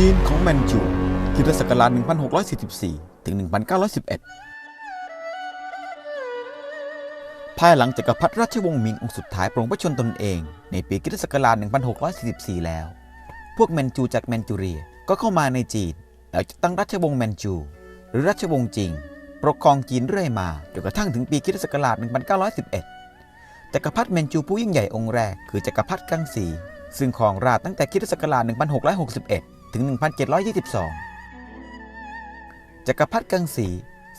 จีนของแมนจูคริสตศักราช1644 ถึง 1911 ภายหลังจักรพรรดิราชวงศ์หมิงองค์สุดท้ายปรงพระชนตนเอง ในปีคริสตศักราช1644 แล้ว พวกแมนจูจากแมนจูเรียก็เข้ามาในจีน แล้วจะตั้งราชวงศ์แมนจู หรือราชวงศ์จิง ปกครองจีนเรื่อยมาจนกระทั่งถึงปีคริสตศักราช1911 จักรพรรดิแมนจูผู้ยิ่งใหญ่องค์แรกคือจักรพรรดิกังสี ซึ่งครองราชตั้งแต่คริสตศักราช1661 ถึง 1722 จักรพรรดิกังสี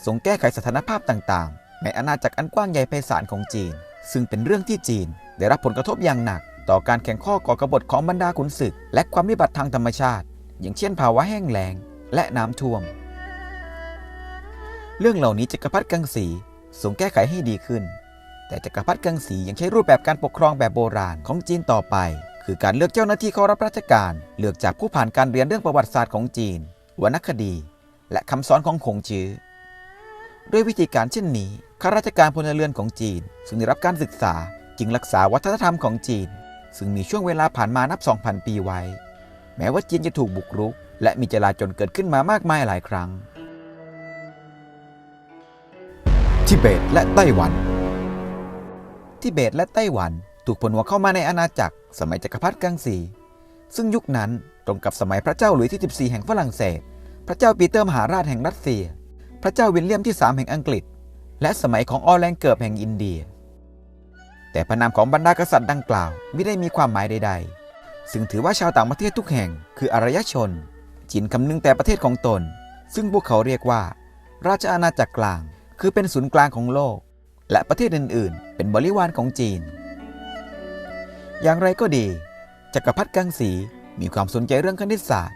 ทรงแก้ไขสถานภาพต่างๆ ในอาณาจักรอันกว้างใหญ่ไพศาลของจีน ซึ่งเป็นเรื่องที่จีน ได้รับผลกระทบอย่างหนัก ต่อการแข่งข้อก่อกบฏของบรรดาขุนศึก และความวิบัติทางธรรมชาติ อย่างเช่นภาวะแห้งแล้งและน้ำท่วม เรื่องเหล่านี้จักรพรรดิกังสีทรงแก้ไขให้ดีขึ้น แต่จักรพรรดิกังสียังใช้รูปแบบการปกครองแบบโบราณของจีนต่อไป คือการเลือกเจ้าหน้าที่เข้ารับราชการ เลือกจากผู้ผ่านการเรียนเรื่องประวัติศาสตร์ของจีน วรรณคดี และคำสอนของคงจื้อด้วยวิธีการเช่นนี้ข้าราชการพลเรือนของจีน ซึ่งได้รับการศึกษาจึงรักษาวัฒนธรรมของจีน ซึ่งมีช่วงเวลาผ่านมานับ 2,000 ปีไว้ แม้ว่าจีนจะถูกบุกรุก และมีจลาจลเกิดขึ้นมามากมายหลายครั้ง ทิเบตและไต้หวัน ทิเบตและไต้หวัน ถูกผนวกเข้ามาในอาณาจักร สมัยจักรพรรดิกังสี ซึ่งยุคนั้นตรงกับสมัยพระเจ้าหลุยส์ที่ 14 แห่งฝรั่งเศส พระเจ้าปีเตอร์มหาราชแห่งรัสเซีย พระเจ้าวิลเลียมที่ 3 แห่งอังกฤษ และสมัยของออแลนเกิร์บแห่งอินเดีย แต่พระนามของบรรดากษัตริย์ดังกล่าวไม่ได้มีความหมายใด ๆ ซึ่งถือว่าชาวต่างประเทศทุกแห่ง คืออารยชนจีนคำนึงแต่ประเทศของตน ซึ่งพวกเขาเรียกว่า ราชอาณาจักรกลาง คือเป็นศูนย์กลางของโลก และประเทศอื่น ๆ เป็นบริวารของจีน อย่างไรก็ดีจักรพรรดิกังสีมีความสนใจเรื่องคณิตศาสตร์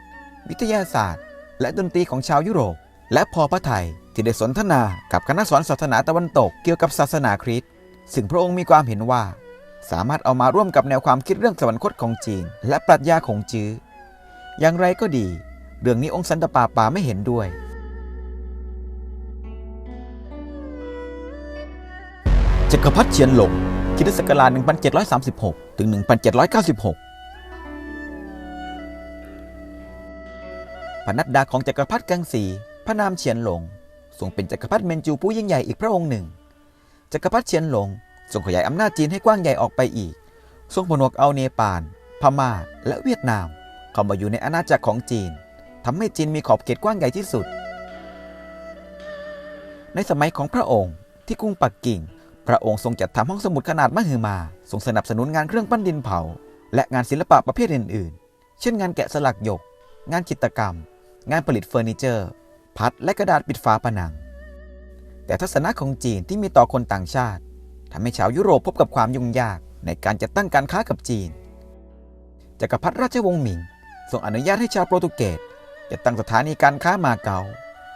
วิทยาศาสตร์ และดนตรีของชาวยุโรป และพอพระไทยที่ได้สนทนากับคณะสอนศาสนาตะวันตกเกี่ยวกับศาสนาคริสต์ซึ่งพระองค์มีความเห็นว่า สามารถเอามาร่วมกับแนวความคิดเรื่องสวรรคตของจีน และปรัชญาของจื้ออย่างไรก็ดี เรื่องนี้องค์สันตปาปาไม่เห็นด้วย จักรพรรดิเฉียนหลง คริสตศักราช1736 ถึง 1796พระนัดดาของจักรพรรดิกังสี พระนามเฉียนหลง ทรงเป็นจักรพรรดิเมนจูผู้ยิ่งใหญ่อีกพระองค์หนึ่ง จักรพรรดิเฉียนหลงทรงขยายอำนาจจีนให้กว้างใหญ่ออกไปอีก ทรงผนวกเอาเนปาล พม่า และเวียดนาม เข้ามาอยู่ในอาณาจักรของจีนทำให้จีนมีขอบเขตกว้างใหญ่ที่สุด ในสมัยของพระองค์ที่กรุงปักกิ่ง ระองค์ทรงจัดทำห้องสมุดขนาดมหึมาทรงสนับสนุนงานเครื่องปั้นดินเผา และงานศิลปะประเภทอื่น ๆ เช่นงานแกะสลักหยก งานจิตรกรรม งานผลิตเฟอร์นิเจอร์ พัดและกระดาษปิดฝาผนัง แต่ทัศนะของจีนที่มีต่อคนต่างชาติทำให้ชาวยุโรปพบกับความยุ่งยากในการจัดตั้งการค้ากับจีนจักรพรรดิราชวงศ์หมิงทรงอนุญาตให้ชาวโปรตุเกสจัดตั้งสถานีการค้ามาเก๊า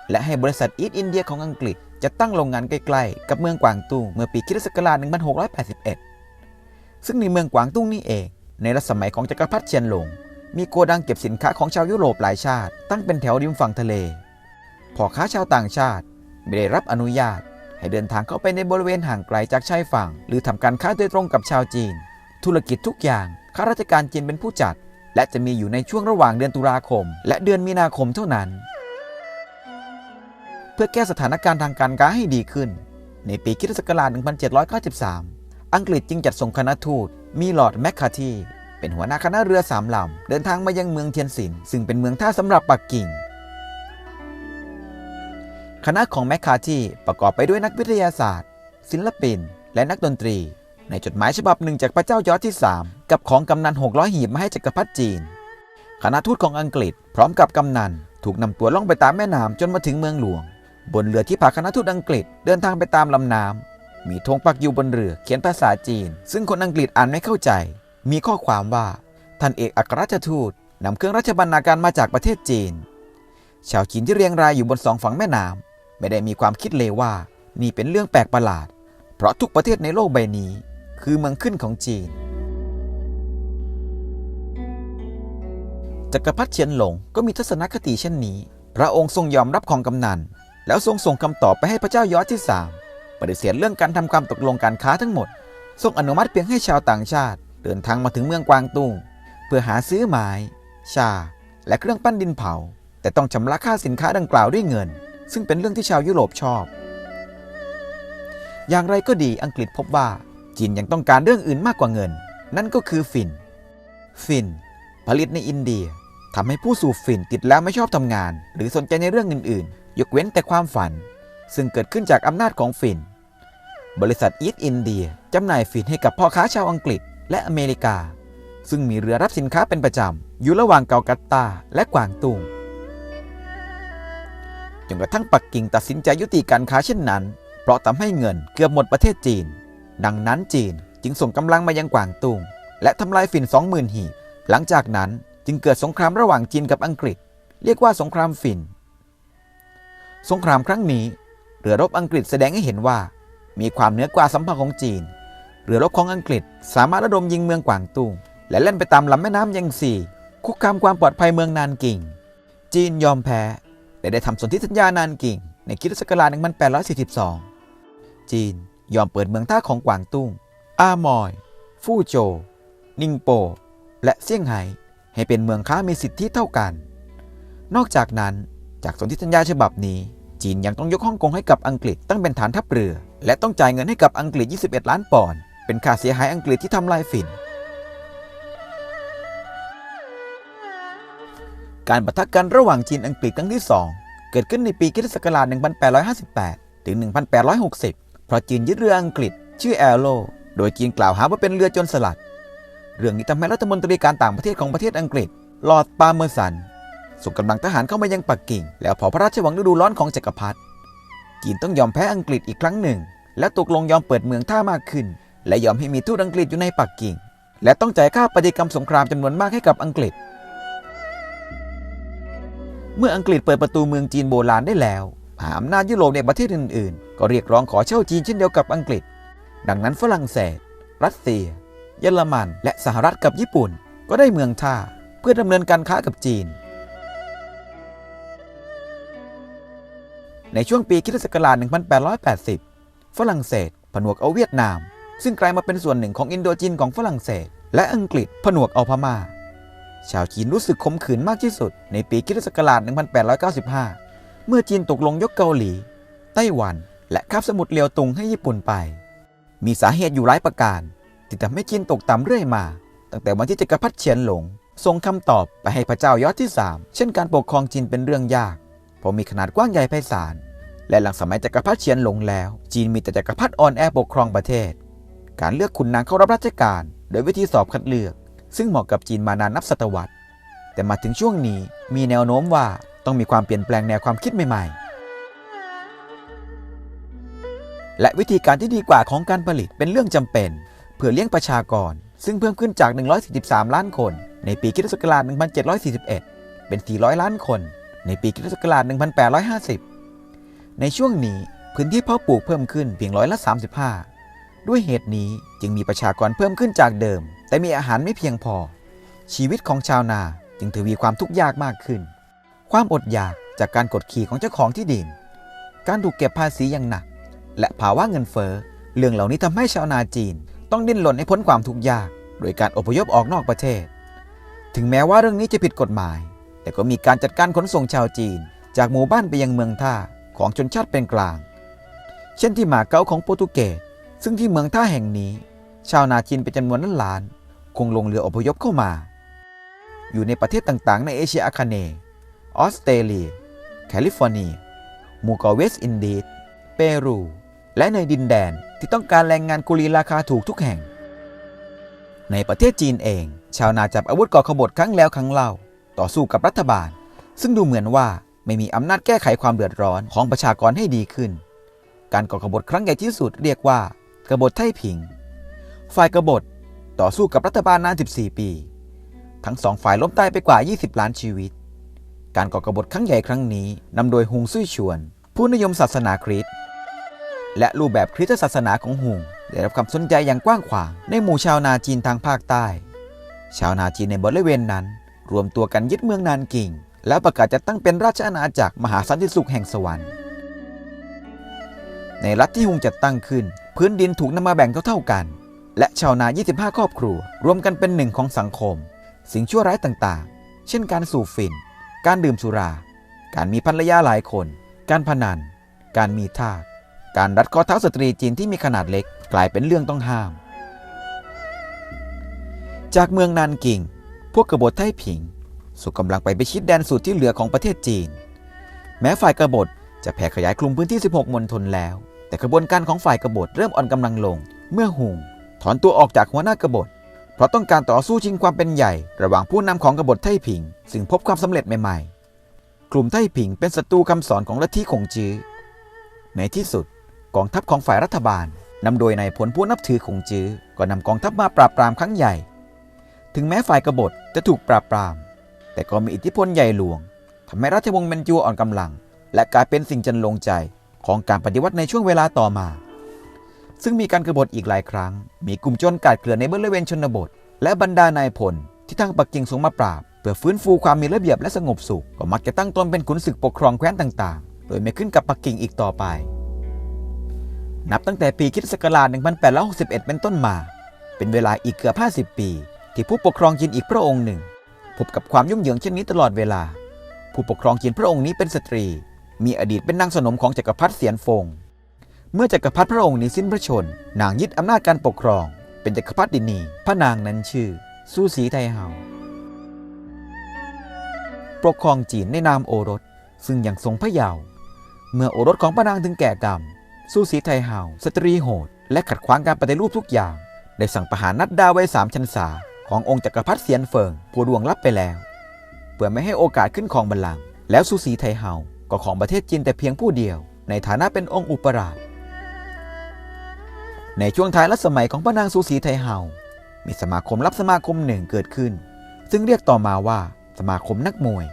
และให้บริษัทอีสต์อินเดียของอังกฤษ จัดตั้งโรงงานใกล้ๆ กับเมืองกวางตุ้งเมื่อปีคริสต์ศักราช1681 ซึ่งในเมืองกวางตุ้งนี่เอง ในรัชสมัยของจักรพรรดิเชียนหลง มีโกดังเก็บสินค้าของชาวยุโรปหลายชาติ ตั้งเป็นแถวริมฝั่งทะเลพ่อค้าชาวต่างชาติ ไม่ได้รับอนุญาต ให้เดินทางเข้าไปในบริเวณห่างไกลจากชายฝั่ง หรือทำการค้าโดยตรงกับชาวจีน ธุรกิจทุกอย่างข้าราชการจีนเป็นผู้จัด และจะมีอยู่ในช่วงระหว่างเดือนตุลาคม และเดือนมีนาคมเท่านั้น เพื่อแก้สถานการณ์ทางการค้าให้ดีขึ้น ในปีคริสตศักราช1793 อังกฤษจึงจัดส่งคณะทูตมีลอร์ดแมคคาทีเป็นหัวหน้าคณะเรือสามลำ เดินทางมายังเมืองเทียนซิน ซึ่งเป็นเมืองท่าสำหรับปักกิ่ง คณะของแมคคาทีประกอบไปด้วยนักวิทยาศาสตร์ ศิลปิน และนักดนตรี ในจดหมายฉบับหนึ่งจากพระเจ้ายอร์จที่ 3 กับของกำนัน 600 หีบมาให้จักรพรรดิจีน คณะทูตของอังกฤษพร้อมกับกำนันถูกนำตัวล่องไปตามแม่น้ำจนมาถึงเมืองหลวง บนเรือที่พาคณะทูตอังกฤษเดินทางไปตามลำน้ำมีธงปักอยู่บนเรือเขียนภาษาจีน ซึ่งคนอังกฤษอ่านไม่เข้าใจ มีข้อความว่าท่านเอกอัครราชทูตนำเครื่องราชบรรณาการมาจากประเทศจีน ชาวจีนที่เรียงรายอยู่บนสองฝั่งแม่น้ำไม่ได้มีความคิดเลยว่านี่เป็นเรื่องแปลกประหลาด เพราะทุกประเทศในโลกใบนี้ คือเมืองขึ้นของจีนจักรพรรดิเฉียนหลงก็มีทัศนคติเช่นนี้ พระองค์ทรงยอมรับของกำนัน แล้วทรงส่งคำตอบไปให้พระเจ้ายอร์จที่3ปฏิเสธเรื่องการทำความตกลงการค้าทั้งหมด ทรงอนุมัติเพียงให้ชาวต่างชาติ เดินทางมาถึงเมืองกวางตุ้งเพื่อหาซื้อไม้ ชา และเครื่องปั้นดินเผา แต่ต้องชำระค่าสินค้าดังกล่าวด้วยเงิน ซึ่งเป็นเรื่องที่ชาวยุโรปชอบ อย่างไรก็ดีอังกฤษพบว่าจีนยังต้องการเรื่องอื่นมากกว่าเงิน นั่นก็คือฝิ่นฝิ่นผลิตในอินเดียทำให้ผู้สูบฝิ่นติดแล้วไม่ชอบทำงาน หรือสนใจในเรื่องอื่นๆ ยกเว้นแต่ความฝัน ซึ่งเกิดขึ้นจากอำนาจของฝิ่น บริษัทอีสต์อินเดียจำหน่ายฝิ่นให้กับพ่อค้าชาวอังกฤษและอเมริกา ซึ่งมีเรือรับสินค้าเป็นประจำ อยู่ระหว่างเกากัตตาและกวางตุงจนกระทั่งปักกิ่งตัดสินใจยุติการค้าเช่นนั้น เพราะทำให้เงินเกือบหมดประเทศจีน ดังนั้นจีนจึงส่งกำลังมายังกวางตุงและทำลายฝิ่น20,000หีบหลังจากนั้นจึงเกิดสงครามระหว่างจีนกับอังกฤษ เรียกว่าสงครามฝิ่น สงครามครั้งนี้เรือรบอังกฤษแสดงให้เห็นว่า มีความเหนือกว่าสัมพันธ์ของจีน เรือรบของอังกฤษสามารถระดมยิงเมืองกวางตุงและเล่นไปตามลำแม่น้ำยังซีคุกคามความปลอดภัยเมืองนานกิง จีนยอมแพ้และได้ทำสนธิสัญญานานกิงในคริสตศักราช1842 จีนยอมเปิดเมืองท่าของกวางตุ้ง อามอย ฟู่โจวนิงโป และเซี่ยงไฮ้ให้เป็นเมืองค้ามีสิทธิเท่ากัน นอกจากนั้น จากสนธิสัญญาฉบับนี้ จีนยังต้องยกฮ่องกงให้กับอังกฤษตั้งเป็นฐานทัพเรือ และต้องจ่ายเงินให้กับอังกฤษ 21 ล้านปอนด์เป็นค่าเสียหายอังกฤษที่ทำลายฝิ่น การปะทะกันระหว่างจีนอังกฤษครั้งที่ 2 เกิดขึ้นในปีคศ1858 ถึง 1860 เพราะจีนยึดเรืออังกฤษ ชื่อแอลโลโดยจีนกล่าวหาว่าเป็นเรือโจรสลัด เรื่องนี้ทำให้รัฐมนตรีการต่างประเทศของประเทศอังกฤษ ลอร์ดปาเมอร์สัน ส่งกำลังทหารเข้ามายังปักกิ่ง แล้วพอพระราชวังฤดูร้อนของจักรพรรดิจีนต้องยอมแพ้อังกฤษอีกครั้งหนึ่ง และตกลงยอมเปิดเมืองท่ามากขึ้น และยอมให้มีทูตอังกฤษอยู่ในปักกิ่ง และต้องจ่ายค่าปฏิกรรมสงครามจำนวนมากให้กับอังกฤษ เมื่ออังกฤษเปิดประตูเมืองจีนโบราณได้แล้วมหาอำนาจยุโรปในประเทศอื่นๆ ก็เรียกร้องขอเช่าจีนเช่นเดียวกับอังกฤษ ดังนั้นฝรั่งเศส รัสเซีย เยอรมัน และสหรัฐกับญี่ปุ่น ก็ได้เมืองท่าเพื่อดำเนินการค้ากับจีน ในช่วงปีคริสตศักราช 1880 ฝรั่งเศส ผนวกเอาเวียดนาม ซึ่งกลายมาเป็นส่วนหนึ่งของอินโดจีนของฝรั่งเศส และอังกฤษผนวกเอาพม่า ชาวจีนรู้สึกขมขื่นมากที่สุด ในปีคริสตศักราช 1895 เมื่อจีนตกลงยกเกาหลี ไต้หวัน และคาบสมุทรเลียวตุงให้ญี่ปุ่นไป มีสาเหตุอยู่หลายประการ ที่ทำให้จีนตกต่ำเรื่อยมา ตั้งแต่วันที่จักรพรรดิเฉียนหลงส่งคำตอบไปให้พระเจ้ายอดที่ 3 เช่นการปกครองจีนเป็นเรื่องยาก ราะมีขนาดกว้างใหญ่ไพศาล และหลังสมัยจักรพรรดิเฉียนหลงแล้ว จีนมีแต่จักรพรรดิอ่อนแอปกครองประเทศ การเลือกขุนนางเข้ารับราชการ โดยวิธีสอบคัดเลือก ซึ่งเหมาะกับจีนมานานนับศตวรรษ แต่มาถึงช่วงนี้มีแนวโน้มว่าต้องมีความเปลี่ยนแปลงแนวความคิดใหม่ ๆ และวิธีการที่ดีกว่าของการผลิตเป็นเรื่องจำเป็น เพื่อเลี้ยงประชากร ซึ่งเพิ่มขึ้นจาก 143 ล้านคน ในปีคศักราช1741 เป็น 400 ล้านคน ในปีคริสตศักราช 1850 ในช่วงนี้พื้นที่เพาะปลูกเพิ่มขึ้นเพียงร้อยละ 35 ด้วยเหตุนี้จึงมีประชากรเพิ่มขึ้นจากเดิม แต่มีอาหารไม่เพียงพอ ชีวิตของชาวนาจึงทวีความทุกข์ยากมากขึ้น ความอดอยากจากการกดขี่ของเจ้าของที่ดิน การถูกเก็บภาษีอย่างหนัก และภาวะเงินเฟ้อเรื่องเหล่านี้ทำให้ชาวนาจีน ต้องดิ้นรนให้พ้นความทุกข์ยาก โดยการอพยพออกนอกประเทศ ถึงแม้ว่าเรื่องนี้จะผิดกฎหมาย แต่ก็มีการจัดการขนส่งชาวจีน จากหมู่บ้านไปยังเมืองท่าของชนชาติเป็นกลาง เช่นที่หมาเก๊าของโปรตุเกส ซึ่งที่เมืองท่าแห่งนี้ ชาวนาจีนเป็นจำนวนล้านๆคงลงเรืออพยพเข้ามา อยู่ในประเทศต่างๆ ในเอเชียอาคเนย์ออสเตรเลีย แคลิฟอร์เนียหมู่เกาะเวสต์อินดีสเปรู และในดินแดนที่ต้องการแรงงานกุลีราคาถูกทุกแห่ง ในประเทศจีนเอง ชาวนาจับอาวุธก่อขบฏครั้งแล้วครั้งเล่า ต่อสู้กับรัฐบาล ซึ่งดูเหมือนว่าไม่มีอำนาจแก้ไขความเดือดร้อนของประชากรให้ดีขึ้น การก่อขบฏครั้งใหญ่ที่สุดเรียกว่ากบฏไท่ผิง ฝ่ายกบฏต่อสู้กับรัฐบาลนาน 14 ปี ทั้งสองฝ่ายล้มตายไปกว่า 20 ล้านชีวิต การก่อกบฏครั้งใหญ่ครั้งนี้นำโดยฮุงซุยชวน ผู้นิยมศาสนาคริสต์และรูปแบบคริสตศาสนาของฮุงได้รับความสนใจอย่างกว้างขวางในหมู่ชาวนาจีนทางภาคใต้ ชาวนาจีนในบริเวณนั้น รวมตัวกันยึดเมืองนานกิ่ง แล้วประกาศจะตั้งเป็นราชอาณาจักรมหาสันติสุขแห่งสวรรค์ ในรัฐที่ฮุงจัดตั้งขึ้น พื้นดินถูกนำมาแบ่งเท่าๆกัน และชาวนา 25 ครอบครัว รวมกันเป็นหนึ่งของสังคม สิ่งชั่วร้ายต่างๆ เช่นการสูบฝิ่น การดื่มสุรา การมีภรรยาหลายคน การพนัน การมีทาสการรัดข้อเท้าสตรีจีนที่มีขนาดเล็กกลายเป็นเรื่องต้องห้าม จากเมืองนานกิง พวกกบฏไต้ผิงสุกำลังไปไปชิดแดนสุดที่เหลือของประเทศจีน แม้ฝ่ายกบฏจะแผ่ขยายคลุมพื้นที่ 16 มณฑลแล้ว แต่กระบวนการของฝ่ายกบฏเริ่มอ่อนกำลังลง เมื่อหุงถอนตัวออกจากหัวหน้ากบฏ เพราะต้องการต่อสู้ชิงความเป็นใหญ่ ระหว่างผู้นำของกบฏไต้ผิง ซึ่งพบความสำเร็จใหม่ๆ กลุ่มไต้ผิงเป็นศัตรูคำสอนของลัทธิขงจื้อในที่สุดกองทัพของฝ่ายรัฐบาลนำโดยนายพลผู้นับถือขงจื้อก็นำกองทัพมาปราบปรามครั้งใหญ่ ถึงแม้ฝ่ายกบฏจะถูกปราบปราม แต่ก็มีอิทธิพลใหญ่หลวงทำให้ราชวงศ์เมนจูอ่อนกำลัง และกลายเป็นสิ่งจันลงใจของการปฏิวัติในช่วงเวลาต่อมา ซึ่งมีการกบฏอีกหลายครั้ง มีกลุ่มโจรกาดเกลื่อนในบริเวณชนบท และบรรดานายพลที่ทางปักกิ่งส่งมาปราบเพื่อฟื้นฟูความมีระเบียบและสงบสุข ก็มักจะตั้งตนเป็นขุนศึกปกครองแคว้นต่างๆ โดยไม่ขึ้นกับปักกิ่งอีกต่อไป นับตั้งแต่ปีคริสตศักราช1861 เป็นต้นมา เป็นเวลาอีกเกือบ50 ปี ที่ผู้ปกครองจีนอีกพระองค์หนึ่ง พบกับความยุ่งเหยิงเช่นนี้ตลอดเวลา ผู้ปกครองจีนพระองค์นี้เป็นสตรี มีอดีตเป็นนางสนมของจักรพรรดิเสียนฟง เมื่อจักรพรรดิพระองค์นี้สิ้นพระชน นางยึดอำนาจการปกครอง เป็นจักรพรรดินี พระนางนั้นชื่อสู้สีไทเฮาปกครองจีนในนามโอรส ซึ่งยังทรงพระเยาว์เมื่อโอรสของพระนางถึงแก่กรรมสู้สีไทเฮาสตรีโหด และขัดขวางการปฏิรูปทุกอย่าง ได้สั่งประหารนัดดาวไว้สามชันษา ขององค์จักรพรรดิเสียนเฟิงผู้ดวงลับไปแล้ว เพื่อไม่ให้โอกาสขึ้นครองบัลลังก์แล้วซูสีไทเฮาก็ของประเทศจีนแต่เพียงผู้เดียว ในฐานะเป็นองค์อุปราชในช่วงท้ายรัชสมัยของพระนางซูสีไทเฮา มีสมาคมลับสมาคมหนึ่งเกิดขึ้น ซึ่งเรียกต่อมาว่าสมาคมนักมวย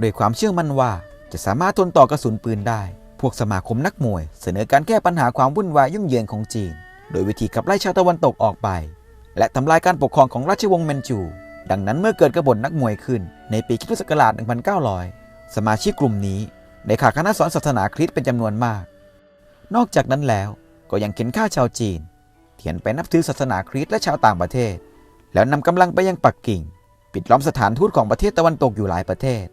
โดยความเชื่อมั่นว่าจะสามารถทนต่อกระสุนปืนได้ พวกสมาคมนักมวย เสนอการแก้ปัญหาความวุ่นวายยุ่งเหยิงของจีน โดยวิธีขับไล่ชาวตะวันตกออกไป และทำลายการปกครองของราชวงศ์เมนจู ดังนั้นเมื่อเกิดกบฏนักมวยขึ้นในปีคริสตศักราช 1900 สมาชิกกลุ่มนี้ได้ขาดคณะสอนศาสนาคริสต์เป็นจำนวนมาก นอกจากนั้นแล้วก็ยังเข็นฆ่าชาวจีน เถียนไปนับถือศาสนาคริสต์และชาวต่างประเทศ แล้วนำกำลังไปยังปักกิ่ง ปิดล้อมสถานทูตของประเทศตะวันตกอยู่หลายประเทศ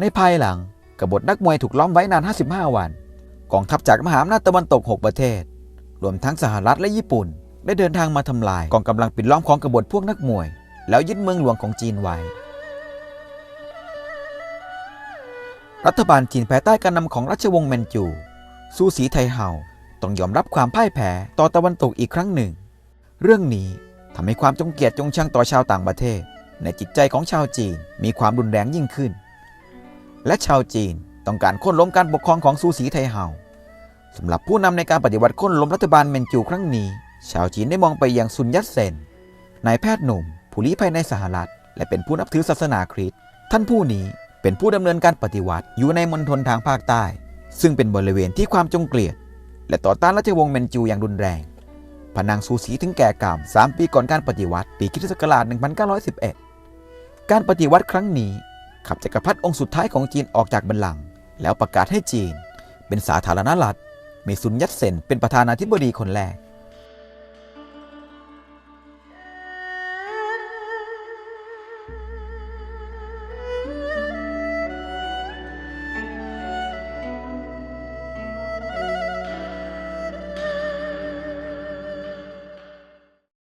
ในภายหลังกบฏนักมวยถูกล้อมไว้นาน 55 วัน กองทัพจากมหาอำนาจตะวันตก 6 ประเทศ รวมทั้งสหรัฐและญี่ปุ่น ได้เดินทางมาทำลายกองกำลังปิดล้อมของกบฏพวกนักมวย แล้วยึดเมืองหลวงของจีนไว้ รัฐบาลจีนภายใต้การนำของราชวงศ์เมนจู สู้สีไทเฮาต้องยอมรับความพ่ายแพ้ต่อตะวันตกอีกครั้งหนึ่ง เรื่องนี้ทำให้ความจงเกลียดจงชังต่อชาวต่างประเทศ ในจิตใจของชาวจีนมีความรุนแรงยิ่งขึ้น และชาวจีนต้องการค่นล้มการปกครองของซูสีไทเฮาสำหรับผู้นำในการปฏิวัติค่นล้มรัฐบาลเมนจูครั้งนี้ ชาวจีนได้มองไปยังซุนยัตเซนนายแพทย์หนุ่ม ผู้ลี้ภัยในสหรัฐ และเป็นผู้นับถือศาสนาคริสต์ท่านผู้นี้เป็นผู้ดำเนินการปฏิวัติอยู่ในมณฑลทางภาคใต้ ซึ่งเป็นบริเวณที่ความจงเกลียด และต่อต้านราชวงศ์เมนจูอย่างรุนแรงพนางซูสีถึงแก่กรรม3ปีก่อนการปฏิวัติ ปีคริสตศักราช1911 การปฏิวัติครั้งนี้ ขับจักรพรรดิองค์สุดท้ายของจีนออกจากบัลลังก์แล้วประกาศให้จีน เป็นสาธารณรัฐมีซุนยัตเซนเป็นประธานาธิบดีคนแรก